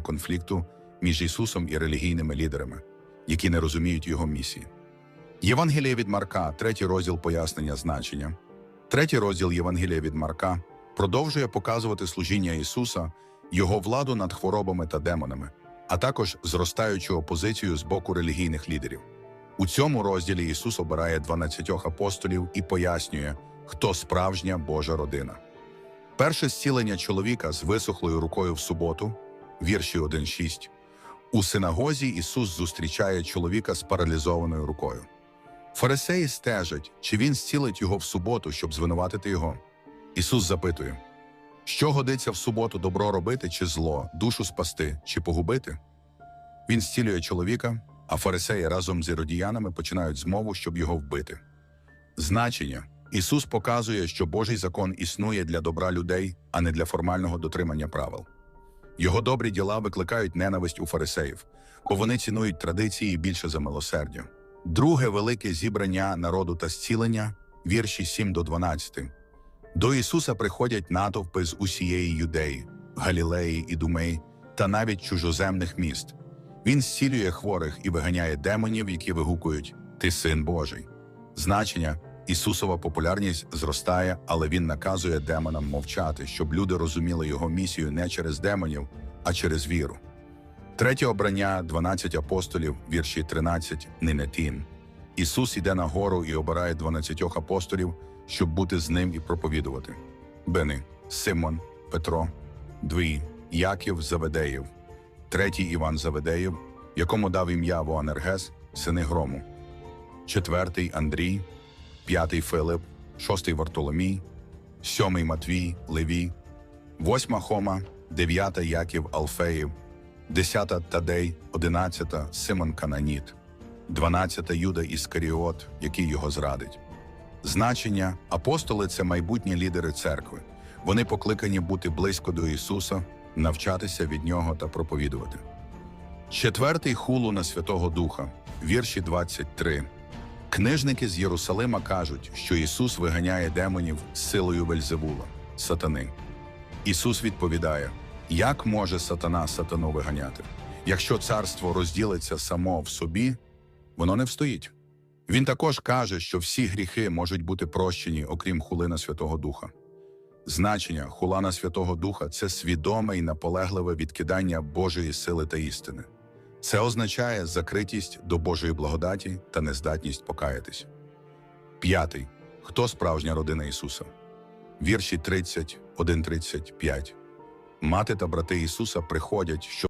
конфлікту між Ісусом і релігійними лідерами, які не розуміють його місії. Євангеліє від Марка, третій розділ пояснення значення. Третій розділ Євангелія від Марка продовжує показувати служіння Ісуса, Його владу над хворобами та демонами, а також зростаючу опозицію з боку релігійних лідерів. У цьому розділі Ісус обирає 12 апостолів і пояснює, хто справжня Божа родина. Перше зцілення чоловіка з висохлою рукою в суботу, вірші 1.6. У синагозі Ісус зустрічає чоловіка з паралізованою рукою. Фарисеї стежать, чи він зцілить його в суботу, щоб звинуватити його. Ісус запитує, що годиться в суботу добро робити чи зло, душу спасти чи погубити? Він зцілює чоловіка, а фарисеї разом з іродіянами починають змову, щоб його вбити. Значення Ісус показує, що Божий закон існує для добра людей, а не для формального дотримання правил. Його добрі діла викликають ненависть у фарисеїв, бо вони цінують традиції більше за милосердя. Друге велике зібрання народу та зцілення, вірші 7 до 12. До Ісуса приходять натовпи з усієї Юдеї, Галілеї і Думеї та навіть чужоземних міст. Він зцілює хворих і виганяє демонів, які вигукують Ти син Божий. Значення Ісусова популярність зростає, але він наказує демонам мовчати, щоб люди розуміли його місію не через демонів, а через віру. Третє обрання 12 апостолів, вірші 13, Нинетін. Ісус іде на гору і обирає 12 апостолів, щоб бути з ним і проповідувати. Бени, Симон, Петро, Дві, Яків Заведеєв, третій Іван Заведеєв, якому дав ім'я Воанергес, сини грому, четвертий Андрій, п'ятий Филип, шостий Вартоломій, сьомий Матвій, Левій, восьма Хома, дев'ята Яків Алфеїв, десята Тадей, одинадцята Симон Кананіт, дванадцята Юда Іскаріот, який його зрадить. Значення апостоли це майбутні лідери церкви. Вони покликані бути близько до Ісуса, навчатися від Нього та проповідувати. Четвертий хулу на Святого Духа, вірші 23. Книжники з Єрусалима кажуть, що Ісус виганяє демонів силою Вельзевула, сатани. Ісус відповідає: як може сатана сатану виганяти? Якщо царство розділиться само в собі, воно не встоїть. Він також каже, що всі гріхи можуть бути прощені, окрім хулина Святого Духа. Значення хулана Святого Духа це свідоме і наполегливе відкидання Божої сили та істини. Це означає закритість до Божої благодаті та нездатність покаятись. П'ятий. Хто справжня родина Ісуса? Вірші 30, 1.35. Мати та брати Ісуса приходять, щоб